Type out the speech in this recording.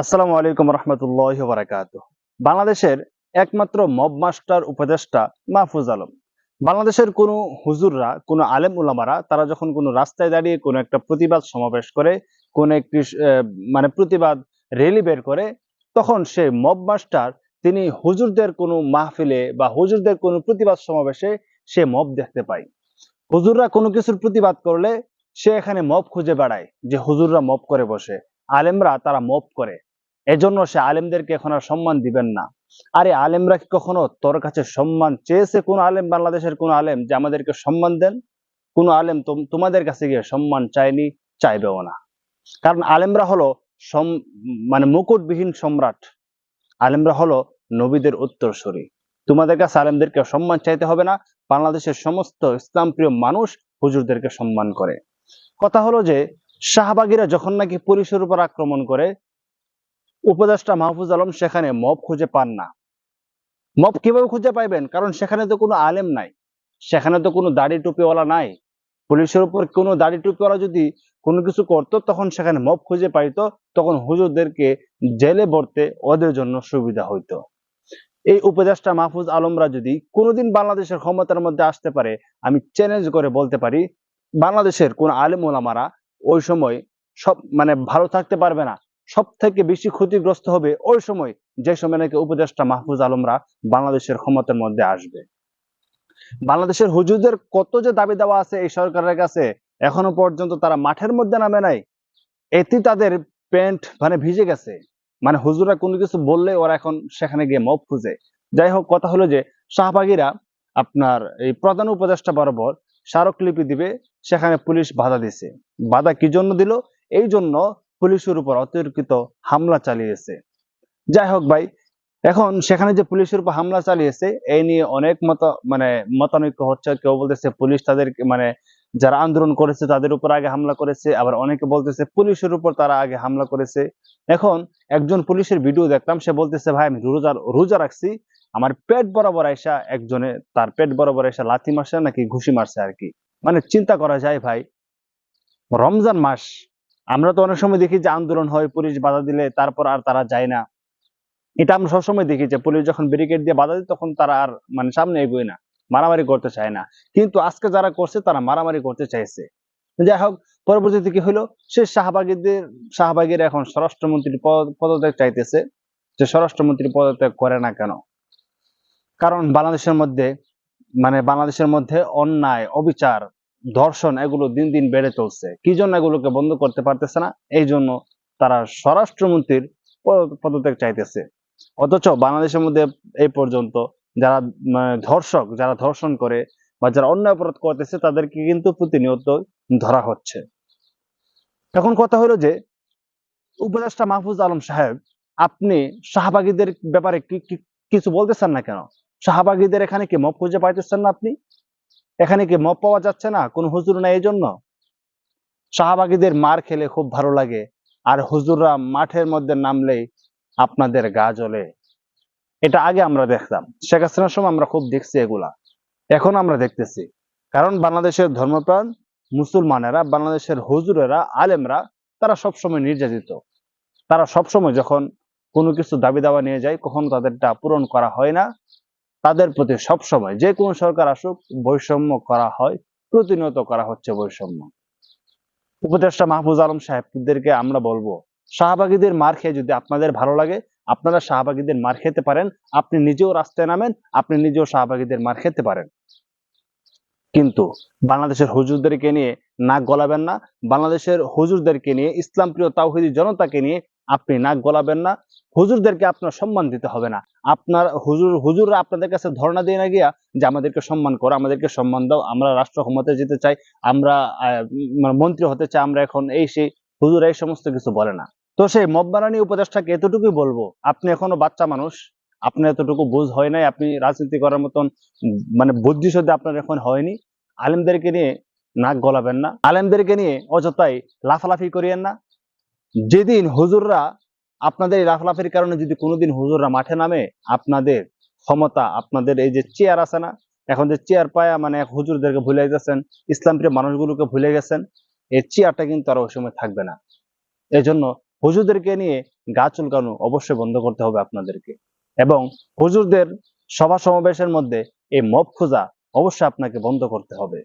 আসসালামু আলাইকুম রহমতুল্লাহ বারাকাত বাংলাদেশের একমাত্র মব মাস্টার উপদেষ্টা মাহফুজ আলম। বাংলাদেশের কোনো হুজুররা, কোনো আলেম উলামারা, তারা যখন কোনো রাস্তায় দাঁড়িয়ে কোনো একটা প্রতিবাদ সমাবেশ করে, কোন একটি মানে প্রতিবাদ র্যালি বের করে, তখন সে মব মাস্টার, তিনি হুজুরদের কোনো মাহফিলে বা হুজুরদের কোনো প্রতিবাদ সমাবেশে সে মব দেখতে পায়। হুজুররা কোনো কিছুর প্রতিবাদ করলে সে এখানে মব খুঁজে বেড়ায় যে হুজুররা মব করে বসে। আলেমরা তারা মব করে। এজন্য সে আলেমদেরকে এখন আর সম্মান দিবেন না। আরে আলেমরা কি কখনো তোর কাছে সম্মান চেয়েছে কোন আলেম, বাংলাদেশের কোন আলেম, যে আমাদেরকে সম্মান দেন? কোন আলেম তোমাদের কাছে গিয়ে সম্মান চায়নি, চাইবেও না। কারণ আলেমরা হলো মানে মুকুটবিহীন সম্রাট। আলেমরা হলো নবীদের উত্তরসূরি। তোমাদের কাছে আলেমদেরকে সম্মান চাইতে হবে না। বাংলাদেশের সমস্ত ইসলাম প্রিয় মানুষ হুজুরদেরকে সম্মান করে। কথা হলো যে, শাহবাগীরা যখন নাকি পুলিশের উপর আক্রমণ করে উপদেষ্টা মাহফুজ আলম সেখানে মব খুঁজে পান না। মব কীভাবে খুঁজে পাইবেন? কারণ সেখানে তো কোনো আলেম নাই। সেখানে তো কোনো দাড়ি টুপিওয়ালা নাই। পুলিশের উপর কোনো দাড়ি টুপিওয়ালা যদি কোনো কিছু করতো, তখন সেখানে মব খুঁজে পাইতো, তখন হুজুরদেরকে জেলে ভরতে ওদের জন্য সুবিধা হইতো। এই উপদেষ্টা মাহফুজ আলমরা যদি কোনোদিন বাংলাদেশের ক্ষমতার মধ্যে আসতে পারে, আমি চ্যালেঞ্জ করে বলতে পারি, বাংলাদেশের কোন আলেম ওলামারা ওই সময় সব মানে ভালো থাকতে পারবে না। সব থেকে বেশি ক্ষতিগ্রস্ত হবে ওই সময় যে সময় নাকি উপদেষ্টা মাহফুজ আলমরা বাংলাদেশের ক্ষমতার মধ্যে আসবে। বাংলাদেশের হুজুরদের কত যে দাবি দেওয়া আছে এই সরকারের কাছে, এখনও পর্যন্ত তারা মাঠের মধ্যে নামে নাই। এতে তাদের প্যান্ট মানে ভিজে গেছে। মানে হুজুরা কোনো কিছু বললে ওরা এখন সেখানে গিয়ে মব খুঁজে। যাই হোক, কথা হলো যে শাহবাগীরা আপনার এই প্রধান উপদেষ্টা বরাবর স্মারকলিপি দিবে, সেখানে পুলিশ বাধা দিছে বাধা কি জন্য দিল? এই জন্য পুলিশের উপর অতর্কিত হামলা চালিয়েছে। যাই হোক ভাই, এখন সেখানে যে পুলিশের উপর হামলা চালিয়েছে এই নিয়ে অনেক মত মানে মতানৈক্য হচ্ছে। কেউ বলতেছে পুলিশ তাদের মানে যারা আন্দোলন করেছে তাদের উপর আগে হামলা করেছে। আবার অনেকে বলতেছে পুলিশের উপর তারা আগে হামলা করেছে। এখন একজন পুলিশের ভিডিও দেখলাম, সে বলতেছে, ভাই, আমি রোজা রোজা রাখছি। আমার পেট বরাবর আইসা একজনে, তার পেট বরাবর আইসা লাথি মারছে, নাকি ঘুষি মারছে আর কি? মানে চিন্তা করা যায় ভাই, রমজান মাস আমরা তো অনেক সময় দেখি যে আন্দোলন হয়, পুলিশ বাধা দিলে তারপর আর তারা যায় না। এটা আমরা সবসময় দেখি যে পুলিশ যখন ব্যারিকেড দিয়ে বাধা দিই তখন তারা আর মানে সামনে এগোয় না, মারামারি করতে চায় না। কিন্তু আজকে যারা করছে তারা মারামারি করতে চাইছে। যাই হোক, পরবর্তীতে কি হলো? সে শাহবাগীদের, শাহবাগীর এখন স্বরাষ্ট্রমন্ত্রী পদ- পদত্যাগ চাইতেছে। যে স্বরাষ্ট্রমন্ত্রী পদত্যাগ করে না কেন? কারণ বাংলাদেশের মধ্যে মানে বাংলাদেশের মধ্যে অন্যায়, অবিচার ধর্ষণ এগুলো দিন দিন বেড়ে চলছে। কি জন্য এগুলোকে বন্ধ করতে পারতেছে না? এই জন্য তারা স্বরাষ্ট্রমন্ত্রীর পদত্যাগ চাইতেছে। অথচ বাংলাদেশের মধ্যে এই পর্যন্ত যারা ধর্ষক, যারা ধর্ষণ করে বা যারা অন্যায় অপরাধ করতেছে, তাদেরকে কিন্তু প্রতিনিয়ত ধরা হচ্ছে। এখন কথা হলো যে, উপদেষ্টা মাহফুজ আলম সাহেব, আপনি শাহবাগীদের ব্যাপারে কিছু বলতেছেন না কেন? শাহবাগীদের এখানে কি মব খুঁজে পাইতেছেন না আপনি? এখানে কি মব পাওয়া যাচ্ছে না? কোন হুজুর নাই এই জন্য শাহবাগীদের মার খেলে খুব ভালো লাগে। আর হুজুররা মাঠের মধ্যে নামলেই আপনাদের গা জ্বলে। এটা আগে আমরা দেখতাম। শেখ হাসিনার সময় আমরা খুব দেখছি এগুলা। এখন আমরা দেখতেছি। কারণ বাংলাদেশের ধর্মপ্রাণ মুসলমানেরা, বাংলাদেশের হুজুরেরা, আলেমরা, তারা সবসময় নির্যাতিত। তারা সবসময় যখন কোনো কিছু দাবি দাওয়া নিয়ে যায়, কখনো তাদেরটা পূরণ করা হয় না। তাদের প্রতি সবসময় যে কোনো সরকার আসুক, বৈষম্য করা হয়, প্রতিনিয়ত করা হচ্ছে বৈষম্য। উপদেষ্টা মাহফুজ আলম সাহেবদেরকে আমরা বলব, শাহবাগীদের মার খেয়ে যদি আপনাদের ভালো লাগে, আপনারা শাহবাগীদের মার খেতে পারেন, আপনি নিজেও রাস্তায় নামেন, আপনি নিজেও শাহবাগীদের মার খেতে পারেন। কিন্তু বাংলাদেশের হুজুরদেরকে নিয়ে নাক গলাবেন না, বাংলাদেশের হুজুরদেরকে নিয়ে ইসলাম প্রিয় তাওহিদি জনতাকে নিয়ে আপনি নাক গলাবেন না, হুজুরদেরকে আপনার সম্মান দিতে হবে না। আপনার হুজুর, হুজুররা আপনাদের কাছে ধর্ণা দিয়ে না গিয়া যে আমাদেরকে সম্মান করো, আমাদেরকে সম্মান দাও, আমরা রাষ্ট্র ক্ষমতায় যেতে চাই, আমরা মন্ত্রী হতে চাই, আমরা এখন এই সেই, হুজুর এই সমস্ত কিছু বলে না। তো সেই মব্বারানি উপদেশটাকে এতটুকুই বলব, আপনি এখনও বাচ্চা মানুষ, আপনার এতটুকু বুঝ হয় নাই, আপনি রাজনীতি করার মতন মানে বুদ্ধি শুদ্ধ আপনার এখন হয়নি। আলেমদেরকে নিয়ে নাক গলাবেন না, আলেমদেরকে নিয়ে অযথাই লাফালাফি করিয়েন না যেদিন হুজুররা আপনাদের এই লাফালাফির কারণে যদি কোনোদিন হুজুররা মাঠে নামে, আপনাদের ক্ষমতা, আপনাদের এই যে চেয়ার আছে না, এখন যে চেয়ার পায়া মানে হুজুরদেরকে ভুলে গেছেন, ইসলাম প্রিয় মানুষগুলোকে ভুলে গেছেন, এই চেয়ারটা কিন্তু আর ওই সময় থাকবে না। এজন্য হুজুরদেরকে নিয়ে গা চুলকানো অবশ্যই বন্ধ করতে হবে আপনাদেরকে। এবং হুজুরদের সভা সমাবেশের মধ্যে এই মব খোঁজা অবশ্যই আপনাকে বন্ধ করতে হবে।